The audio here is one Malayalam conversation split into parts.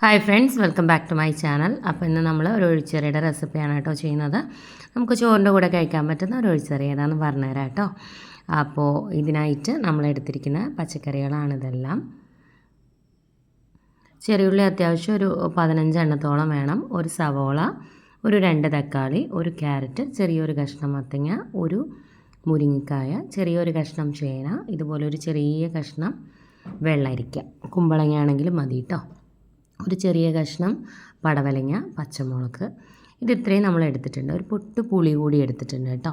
Hi friends welcome back to my channel അപ്പോൾ ഇന്ന് നമ്മൾ ഒരു ഒഴിച്ചെറിയുടെ റെസിപ്പിയാണ് കേട്ടോ ചെയ്യുന്നത്. നമുക്ക് ചോറിന്റെ കൂടെ കഴിക്കാൻ പറ്റുന്ന ഒരു ഒഴിച്ചെറി ഏതാണെന്ന് പറഞ്ഞുതരാം കേട്ടോ. അപ്പോൾ ഇതിനായിട്ട് നമ്മൾ എടുത്തിരിക്കുന്ന പച്ചക്കറികളാണ് ഇതെല്ലാം. ചെറിയുള്ളി അത്യാവശ്യം ഒരു പതിനഞ്ചെണ്ണത്തോളം വേണം. ഒരു സവോള ഒരു രണ്ട് തക്കാളി ഒരു ക്യാരറ്റ് ചെറിയൊരു കഷ്ണം മത്തങ്ങ ഒരു മുരിങ്ങക്കായ ചെറിയൊരു കഷ്ണം ചേന ഇതുപോലെ ഒരു ചെറിയ കഷ്ണം വെള്ളരിക്ക. കുമ്പളങ്ങയാണെങ്കിലും മതി കേട്ടോ. ഒരു ചെറിയ കഷ്ണം പടവലങ്ങ പച്ചമുളക്. ഇത് ഇത്രയും നമ്മൾ എടുത്തിട്ടുണ്ട്. ഒരു പൊട്ട് പുളി കൂടി എടുത്തിട്ടുണ്ട് കേട്ടോ.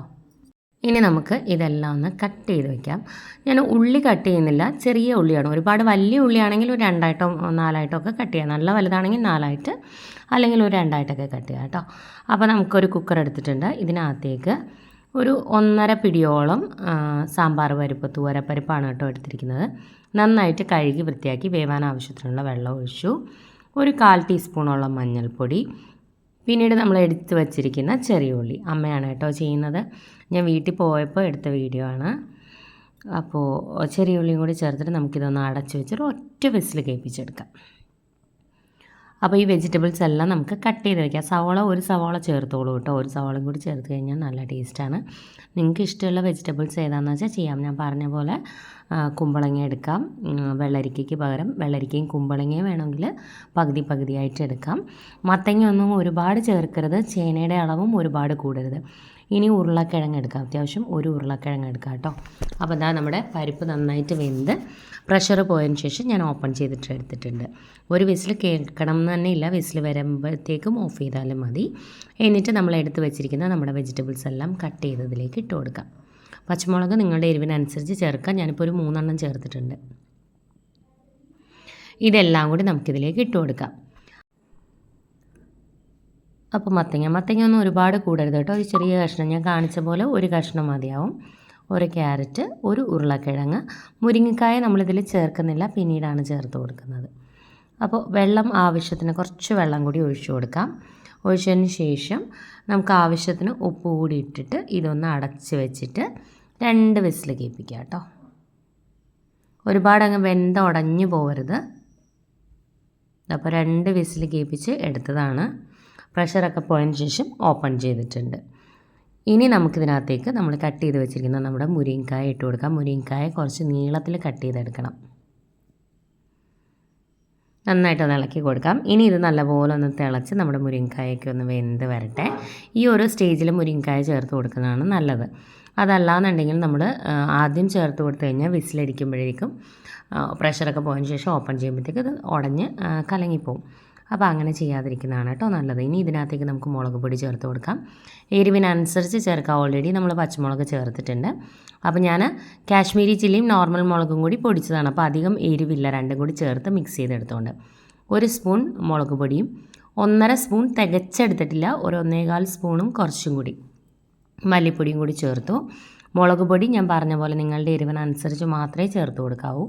ഇനി നമുക്ക് ഇതെല്ലാം ഒന്ന് കട്ട് ചെയ്ത് വെക്കാം. ഞാൻ ഉള്ളി കട്ട് ചെയ്യുന്നില്ല. ചെറിയ ഉള്ളിയാണ്. ഒരുപാട് വലിയ ഉള്ളിയാണെങ്കിൽ ഒരു രണ്ടായിട്ടോ നാലായിട്ടോ ഒക്കെ കട്ട് ചെയ്യാം. നല്ല വലുതാണെങ്കിൽ നാലായിട്ട് അല്ലെങ്കിൽ ഒരു രണ്ടായിട്ടൊക്കെ കട്ട് ചെയ്യാം കേട്ടോ. അപ്പോൾ നമുക്കൊരു കുക്കർ എടുത്തിട്ടുണ്ട്. ഇതിനകത്തേക്ക് ഒരു ഒന്നര പിടിയോളം സാമ്പാർ പരിപ്പ് തൂവരപ്പരിപ്പാണ് കേട്ടോ എടുത്തിരിക്കുന്നത്. നന്നായിട്ട് കഴുകി വൃത്തിയാക്കി വേവാൻ ആവശ്യത്തിനുള്ള വെള്ളം ഒഴിച്ചു. ഒരു കാൽ ടീസ്പൂണോളം മഞ്ഞൾപ്പൊടി. പിന്നീട് നമ്മൾ എടുത്ത് വച്ചിരിക്കുന്ന ചെറിയ ഉള്ളി. അമ്മയാണ് കേട്ടോ ചെയ്യുന്നത്. ഞാൻ വീട്ടിൽ പോയപ്പോൾ എടുത്ത വീഡിയോ ആണ്. അപ്പോൾ ചെറിയ ഉള്ളിയും കൂടി ചേർത്തിട്ട് നമുക്കിതൊന്ന് അടച്ച് വെച്ചിട്ട് ഒറ്റ വിസിൽ കേൾപ്പിച്ചെടുക്കാം. അപ്പോൾ ഈ വെജിറ്റബിൾസ് എല്ലാം നമുക്ക് കട്ട് ചെയ്ത് വയ്ക്കാം സവാള ഒരു സവാള ചേർത്തോളൂ കേട്ടോ. ഒരു സവാളയും കൂടി ചേർത്ത് കഴിഞ്ഞാൽ നല്ല ടേസ്റ്റാണ് നിങ്ങൾക്ക് ഇഷ്ടമുള്ള വെജിറ്റബിൾസ് ഏതാണെന്ന് വെച്ചാൽ ചെയ്യാം. ഞാൻ പറഞ്ഞ പോലെ കുമ്പളങ്ങ എടുക്കാം. വെള്ളരിക്കയ്ക്ക് പകരം വെള്ളരിക്കയും കുമ്പളങ്ങയും വേണമെങ്കിൽ പകുതി പകുതിയായിട്ട് എടുക്കാം. മത്തങ്ങ ഒന്നും ഒരുപാട് ചേർക്കരുത്. ചേനയുടെ അളവും ഒരുപാട് കൂടരുത്. ഇനി ഉരുളക്കിഴങ്ങ് എടുക്കാം. അത്യാവശ്യം ഒരു ഉരുളക്കിഴങ്ങ് എടുക്കാം കേട്ടോ. അപ്പോൾ ഇതാ നമ്മുടെ പരിപ്പ് നന്നായിട്ട് വെന്ത് പ്രഷർ പോയതിന് ശേഷം ഞാൻ ഓപ്പൺ ചെയ്തിട്ട് എടുത്തിട്ടുണ്ട്. ഒരു വിസിൽ കേൾക്കണം എന്ന് തന്നെ ഇല്ല. വിസിൽ വരുമ്പോഴത്തേക്കും ഓഫ് ചെയ്താലും മതി. എന്നിട്ട് നമ്മൾ എടുത്ത് വെച്ചിരിക്കുന്ന നമ്മുടെ വെജിറ്റബിൾസ് എല്ലാം കട്ട് ചെയ്തതിലേക്ക് ഇട്ട് കൊടുക്കാം. പച്ചമുളക് നിങ്ങളുടെ എരിവിനനുസരിച്ച് ചേർക്കാം. ഞാനിപ്പോൾ ഒരു മൂന്നെണ്ണം ചേർത്തിട്ടുണ്ട്. ഇതെല്ലാം കൂടി നമുക്കിതിലേക്ക് ഇട്ട് കൊടുക്കാം. അപ്പോൾ മത്തങ്ങ. മത്തങ്ങ ഒന്നും ഒരുപാട് കൂടരുത് കേട്ടോ. ഒരു ചെറിയ കഷ്ണം ഞാൻ കാണിച്ച പോലെ ഒരു കഷ്ണം മതിയാവും. ഒരു ക്യാരറ്റ് ഒരു ഉരുളക്കിഴങ്ങ്. മുരിങ്ങക്കായ നമ്മളിതിൽ ചേർക്കുന്നില്ല പിന്നീടാണ് ചേർത്ത് കൊടുക്കുന്നത്. അപ്പോൾ വെള്ളം ആവശ്യത്തിന് കുറച്ച് വെള്ളം കൂടി ഒഴിച്ചു കൊടുക്കാം. ഒഴിച്ചതിന് ശേഷം നമുക്ക് ആവശ്യത്തിന് ഉപ്പ് കൂടി ഇട്ടിട്ട് ഇതൊന്ന് അടച്ച് വെച്ചിട്ട് രണ്ട് വിസിൽ കേൾപ്പിക്കാം കേട്ടോ. ഒരുപാട് അങ്ങ് വെന്ത ഉടഞ്ഞു പോകരുത് അപ്പോൾ രണ്ട് വിസിൽ കേൾപ്പിച്ച് എടുത്തതാണ്. പ്രഷറൊക്കെ പോയതിന് ശേഷം ഓപ്പൺ ചെയ്തിട്ടുണ്ട്. ഇനി നമുക്കിതിനകത്തേക്ക് നമ്മൾ കട്ട് ചെയ്ത് വെച്ചിരിക്കുന്ന നമ്മുടെ മുരിങ്ങക്കായ ഇട്ട് കൊടുക്കാം. മുരിങ്ങക്കായ കുറച്ച് നീളത്തിൽ കട്ട് ചെയ്തെടുക്കണം. നന്നായിട്ട് ഒന്ന് ഇളക്കി കൊടുക്കാം. ഇനി ഇത് നല്ലപോലെ ഒന്ന് തിളച്ച് നമ്മുടെ മുരിങ്ങക്കായൊക്കെ ഒന്ന് വെന്ത് വരട്ടെ. ഈ ഒരു സ്റ്റേജിൽ മുരിങ്ങക്കായ ചേർത്ത് കൊടുക്കുന്നതാണ് നല്ലത്. അതല്ല അതല്ലാന്നുണ്ടെങ്കിൽ നമ്മൾ ആദ്യം ചേർത്ത് കൊടുത്തു കഴിഞ്ഞാൽ വിസിലടിക്കുമ്പോഴേക്കും പ്രഷറൊക്കെ പോയതിന് ശേഷം ഓപ്പൺ ചെയ്യുമ്പോഴത്തേക്ക് ഇത് ഉടഞ്ഞ് കലങ്ങിപ്പോവും. അപ്പോൾ അങ്ങനെ ചെയ്യാതിരിക്കുന്നതാണ് കേട്ടോ നല്ലത്. ഇനി ഇതിനകത്തേക്ക് നമുക്ക് മുളക് പൊടി ചേർത്ത് കൊടുക്കാം. എരിവിനനുസരിച്ച് ചേർക്കാം. ഓൾറെഡി നമ്മൾ പച്ചമുളക് ചേർത്തിട്ടുണ്ട്. അപ്പോൾ ഞാൻ കാശ്മീരി ചില്ലിയും നോർമൽ മുളകും കൂടി പൊടിച്ചതാണ്. അപ്പോൾ അധികം എരിവില്ല. രണ്ടും കൂടി ചേർത്ത് മിക്സ് ചെയ്തെടുത്തുകൊണ്ട് ഒരു സ്പൂൺ മുളക് പൊടിയും ഒന്നര സ്പൂൺ തികച്ചെടുത്തിട്ടില്ല. ഒരു ഒന്നേകാൽ സ്പൂണും കുറച്ചും കൂടി മല്ലിപ്പൊടിയും കൂടി ചേർത്തു. മുളക് പൊടി ഞാൻ പറഞ്ഞ പോലെ നിങ്ങളുടെ എരിവിനനുസരിച്ച് മാത്രമേ ചേർത്ത് കൊടുക്കാവൂ.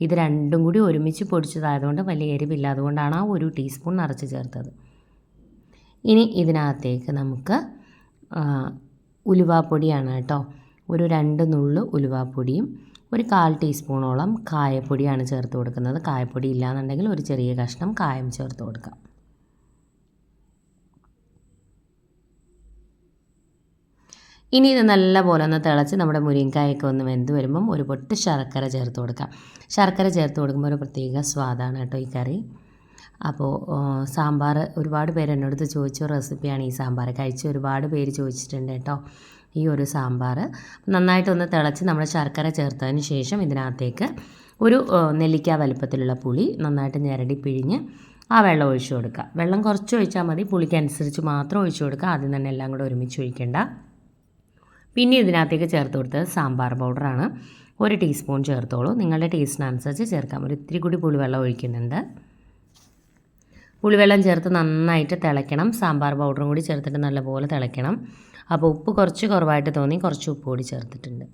ഇത് രണ്ടും കൂടി ഒരുമിച്ച് പൊടിച്ചതായതുകൊണ്ട് വലിയ എരിവില്ല. അതുകൊണ്ടാണ് ആ ഒരു ടീസ്പൂൺ നിറച്ച് ചേർത്തത്. ഇനി ഇതിനകത്തേക്ക് നമുക്ക് ഉലുവാപ്പൊടിയാണ് കേട്ടോ. ഒരു രണ്ട് നുള്ളു ഉലുവാപ്പൊടിയും ഒരു കാൽ ടീസ്പൂണോളം കായപ്പൊടിയാണ് ചേർത്ത് കൊടുക്കുന്നത്. കായപ്പൊടി ഇല്ലാന്നുണ്ടെങ്കിൽ ഒരു ചെറിയ കഷ്ണം കായം ചേർത്ത് കൊടുക്കാം. ഇനി ഇത് നല്ലപോലെ ഒന്ന് തിളച്ച് നമ്മുടെ മുരിങ്ങക്കായൊക്കെ ഒന്ന് വെന്ത് വരുമ്പം ഒരു പൊട്ട് ശർക്കര ചേർത്ത് കൊടുക്കാം. ശർക്കര ചേർത്ത് കൊടുക്കുമ്പോൾ ഒരു പ്രത്യേക സ്വാദാണ് കേട്ടോ ഈ കറി. അപ്പോൾ സാമ്പാർ ഒരുപാട് പേര് എന്നോട് ചോദിച്ച റെസിപ്പിയാണ് ഈ സാമ്പാർ. കഴിച്ച് ഒരുപാട് പേര് ചോദിച്ചിട്ടുണ്ട് കേട്ടോ ഈ ഒരു സാമ്പാർ. നന്നായിട്ടൊന്ന് തിളച്ച് നമ്മൾ ശർക്കര ചേർത്തതിന് ശേഷം ഇതിനകത്തേക്ക് ഒരു നെല്ലിക്ക വലുപ്പത്തിലുള്ള പുളി നന്നായിട്ട് ഞരടി പിഴിഞ്ഞ് ആ വെള്ളം ഒഴിച്ചു കൊടുക്കുക. വെള്ളം കുറച്ച് ഒഴിച്ചാൽ മതി. പുളിക്കനുസരിച്ച് മാത്രം ഒഴിച്ചു കൊടുക്കുക. ആദ്യം തന്നെ എല്ലാം കൂടെ ഒരുമിച്ച് ഒഴിക്കേണ്ട. പിന്നെ ഇതിനകത്തേക്ക് ചേർത്ത് കൊടുത്തത് സാമ്പാർ പൗഡറാണ്. ഒരു ടീസ്പൂൺ ചേർത്തോളൂ. നിങ്ങളുടെ ടേസ്റ്റിനനുസരിച്ച് ചേർക്കാം. ഒരു ഇത്തിരി കൂടി പുളിവെള്ളം ഒഴിക്കുന്നുണ്ട്. പുളിവെള്ളം ചേർത്ത് നന്നായിട്ട് തിളയ്ക്കണം. സാമ്പാർ പൗഡറും കൂടി ചേർത്തിട്ട് നല്ലപോലെ തിളയ്ക്കണം. അപ്പോൾ ഉപ്പ് കുറച്ച് കുറവായിട്ട് തോന്നി കുറച്ച് ഉപ്പ് കൂടി ചേർത്തിട്ടുണ്ട്.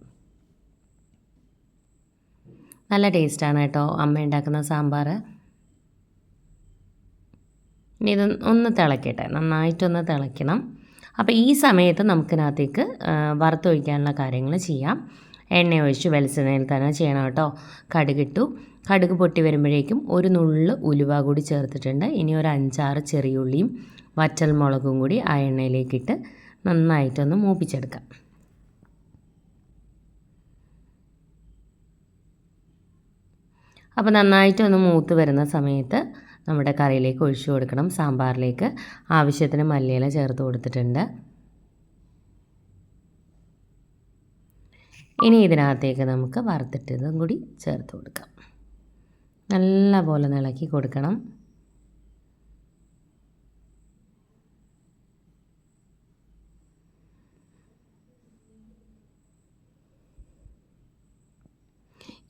നല്ല ടേസ്റ്റാണ് കേട്ടോ അമ്മ ഉണ്ടാക്കുന്ന സാമ്പാർ. ഇനി ഇത് ഒന്ന് തിളക്കട്ടെ. നന്നായിട്ടൊന്ന് തിളയ്ക്കണം. അപ്പോൾ ഈ സമയത്ത് നമുക്കിനകത്തേക്ക് വറുത്തൊഴിക്കാനുള്ള കാര്യങ്ങൾ ചെയ്യാം. എണ്ണ ഒഴിച്ച് വെളിച്ചെണ്ണയിൽ തന്നെ ചെയ്യണം കേട്ടോ. കടുകിട്ടു. കടുക് പൊട്ടി വരുമ്പോഴേക്കും ഒരു നുള്ള് ഉലുവ കൂടി ചേർത്തിട്ടുണ്ട്. ഇനി ഒരു അഞ്ചാറ് ചെറിയുള്ളിയും വറ്റൽ മുളകും കൂടി ആ എണ്ണയിലേക്കിട്ട് നന്നായിട്ടൊന്ന് മൂപ്പിച്ചെടുക്കാം. അപ്പോൾ നന്നായിട്ടൊന്ന് മൂത്ത് വരുന്ന സമയത്ത് നമ്മുടെ കറിയിലേക്ക് ഒഴിച്ചു കൊടുക്കണം. സാമ്പാറിലേക്ക് ആവശ്യത്തിന് മല്ലിയില ചേർത്ത് കൊടുത്തിട്ടുണ്ട്. ഇനി ഇതിനകത്തേക്ക് നമുക്ക് വറുത്തിട്ടതും കൂടി ചേർത്ത് കൊടുക്കാം. നല്ല പോലെ ഇളക്കി കൊടുക്കണം.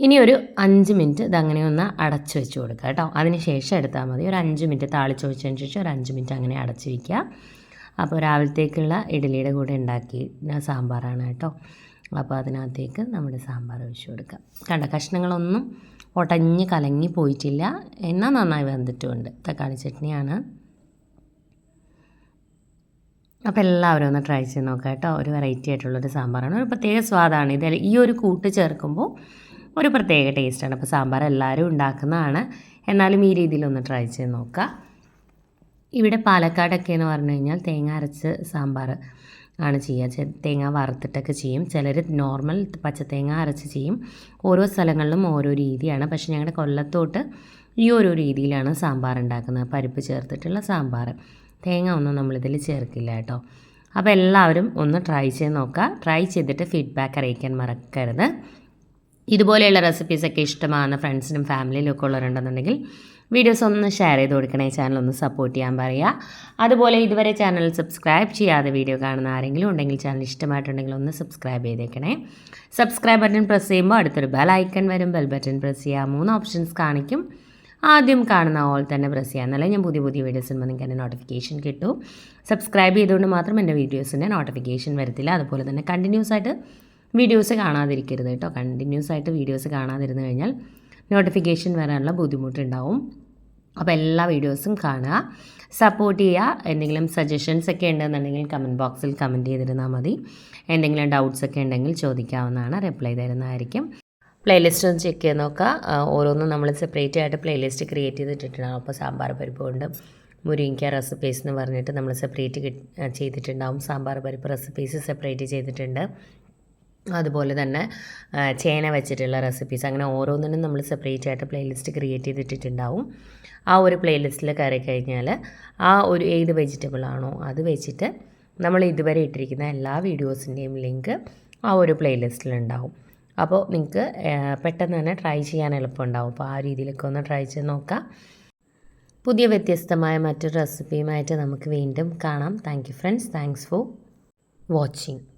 ഇനി ഒരു അഞ്ച് മിനിറ്റ് ഇതങ്ങനെ ഒന്ന് അടച്ച് വെച്ച് കൊടുക്കുക കേട്ടോ. അതിന് ശേഷം എടുത്താൽ മതി. ഒരു അഞ്ച് മിനിറ്റ് താളിച്ച് വെച്ചതിന് ശേഷം ഒരു അഞ്ച് മിനിറ്റ് അങ്ങനെ അടച്ച് വയ്ക്കുക അപ്പോൾ രാവിലത്തേക്കുള്ള ഇഡ്ഡലിയുടെ കൂടെ ഉണ്ടാക്കി സാമ്പാറാണ് കേട്ടോ. അപ്പോൾ അതിനകത്തേക്ക് നമ്മുടെ സാമ്പാർ ഒഴിച്ചു കൊടുക്കുക. കണ്ട കഷ്ണങ്ങളൊന്നും ഉടഞ്ഞ് കലങ്ങി പോയിട്ടില്ല. എന്നാൽ നന്നായി വന്നിട്ടുമുണ്ട് തക്കാളി ചട്നിയാണ്. അപ്പോൾ എല്ലാവരും ഒന്ന് ട്രൈ ചെയ്ത് നോക്കാം കേട്ടോ. ഒരു വെറൈറ്റി ആയിട്ടുള്ളൊരു സാമ്പാറാണ്. ഒരു പ്രത്യേക സ്വാദാണ്. ഇത് ഈ ഒരു കൂട്ട് ചേർക്കുമ്പോൾ ഒരു പ്രത്യേക ടേസ്റ്റാണ് അപ്പോൾ സാമ്പാർ എല്ലാവരും ഉണ്ടാക്കുന്നതാണ്. എന്നാലും ഈ രീതിയിലൊന്ന് ട്രൈ ചെയ്ത് നോക്കുക ഇവിടെ പാലക്കാടൊക്കെ എന്ന് പറഞ്ഞു കഴിഞ്ഞാൽ തേങ്ങ അരച്ച് സാമ്പാർ ആണ് ചെയ്യുക. തേങ്ങ വറുത്തിട്ടൊക്കെ ചെയ്യും. ചിലർ നോർമൽ പച്ചത്തേങ്ങ അരച്ച് ചെയ്യും. ഓരോ സ്ഥലങ്ങളിലും ഓരോ രീതിയാണ്. പക്ഷേ ഞങ്ങളുടെ കൊല്ലത്തോട്ട് ഈ ഓരോ രീതിയിലാണ് സാമ്പാർ ഉണ്ടാക്കുന്നത്. പരിപ്പ് ചേർത്തിട്ടുള്ള സാമ്പാർ. തേങ്ങ ഒന്നും നമ്മളിതിൽ ചേർക്കില്ല കേട്ടോ. അപ്പോൾ എല്ലാവരും ഒന്ന് ട്രൈ ചെയ്ത് നോക്കുക. ട്രൈ ചെയ്തിട്ട് ഫീഡ്ബാക്ക് അറിയിക്കാൻ മറക്കരുത്. ഇതുപോലെയുള്ള റെസിപ്പീസൊക്കെ ഇഷ്ടമാണ് ഫ്രണ്ട്സിനും ഫാമിലിയിലും ഒക്കെ ഉള്ളവരുണ്ടെന്നുണ്ടെങ്കിൽ വീഡിയോസ് ഒന്ന് ഷെയർ ചെയ്ത് കൊടുക്കണേ. ചാനൽ ഒന്ന് സപ്പോർട്ട് ചെയ്യാൻ പറയുക. അതുപോലെ ഇതുവരെ ചാനൽ സബ്സ്ക്രൈബ് ചെയ്യാതെ വീഡിയോ കാണുന്ന ആരെങ്കിലും ഉണ്ടെങ്കിൽ ചാനൽ ഇഷ്ടമായിട്ടുണ്ടെങ്കിൽ ഒന്ന് സബ്സ്ക്രൈബ് ചെയ്തേക്കണേ. സബ്സ്ക്രൈബ് ബട്ടൺ പ്രസ് ചെയ്യുമ്പോൾ അടുത്തൊരു ബെൽ ഐക്കൺ വരും. ബെൽ ബട്ടൺ പ്രസ് ചെയ്യുക. മൂന്ന് ഓപ്ഷൻസ് കാണിക്കും. ആദ്യം കാണുന്ന ഓൾ തന്നെ പ്രസ് ചെയ്യുക. എന്നാലേ ഞാൻ പുതിയ പുതിയ വീഡിയോസ് വരുമ്പോൾ നിങ്ങൾക്ക് എന്റെ നോട്ടിഫിക്കേഷൻ കിട്ടും. സബ്സ്ക്രൈബ് ചെയ്തുകൊണ്ട് മാത്രം എന്റെ വീഡിയോസിന്റെ നോട്ടിഫിക്കേഷൻ വരത്തില്ല. അതുപോലെ തന്നെ കണ്ടിന്യൂസ് ആയിട്ട് വീഡിയോസ് കാണാതിരിക്കരുത് കേട്ടോ. കണ്ടിന്യൂസ് ആയിട്ട് വീഡിയോസ് കാണാതിരുന്നു കഴിഞ്ഞാൽ നോട്ടിഫിക്കേഷൻ വരാനുള്ള ബുദ്ധിമുട്ടുണ്ടാവും. അപ്പോൾ എല്ലാ വീഡിയോസും കാണുക. സപ്പോർട്ട് ചെയ്യുക. എന്തെങ്കിലും സജഷൻസ് ഒക്കെ ഉണ്ടെന്നുണ്ടെങ്കിൽ കമന്റ് ബോക്സിൽ കമന്റ് ചെയ്തിരുന്നാൽ മതി. എന്തെങ്കിലും ഡൗട്ട്സ് ഒക്കെ ഉണ്ടെങ്കിൽ ചോദിക്കാവുന്നതാണ്. റിപ്ലൈ തരുന്നതായിരിക്കും. പ്ലേലിസ്റ്റ് ഒന്ന് ചെക്ക് ചെയ്ത് നോക്കുക. ഓരോന്നും നമ്മൾ സെപ്പറേറ്റ് ആയിട്ട് പ്ലേലിസ്റ്റ് ക്രിയേറ്റ് ചെയ്തിട്ടുണ്ടാകും അപ്പോൾ സാമ്പാർ പരിപ്പ് കൊണ്ട് മുരിങ്ങ റെസിപ്പീസ് എന്ന് പറഞ്ഞിട്ട് നമ്മൾ സെപ്പറേറ്റ് ചെയ്തിട്ടുണ്ടാവും. സാമ്പാർ പരിപ്പ് റെസിപ്പീസ് സെപ്പറേറ്റ് ചെയ്തിട്ടുണ്ട്. അതുപോലെ തന്നെ ചേന വെച്ചിട്ടുള്ള റെസിപ്പീസ് അങ്ങനെ ഓരോന്നിനും നമ്മൾ സെപ്പറേറ്റ് ആയിട്ട് പ്ലേലിസ്റ്റ് ക്രിയേറ്റ് ചെയ്തിട്ടുണ്ടാവും ആ ഒരു പ്ലേലിസ്റ്റിൽ കയറി കഴിഞ്ഞാൽ ആ ഒരു ഏത് വെജിറ്റബിൾ ആണോ അത് വെച്ചിട്ട് നമ്മൾ ഇതുവരെ ഇട്ടിരിക്കുന്ന എല്ലാ വീഡിയോസിന്റെയും ലിങ്ക് ആ ഒരു പ്ലേലിസ്റ്റിലുണ്ടാവും അപ്പോൾ നിങ്ങൾക്ക് പെട്ടെന്ന് തന്നെ ട്രൈ ചെയ്യാൻ എളുപ്പമുണ്ടാവും. അപ്പോൾ ആ രീതിയിലൊക്കെ ഒന്ന് ട്രൈ ചെയ്ത് നോക്കാം. പുതിയ വ്യത്യസ്തമായ മറ്റൊരു റെസിപ്പിയുമായിട്ട് നമുക്ക് വീണ്ടും കാണാം. Thank you friends thanks for watching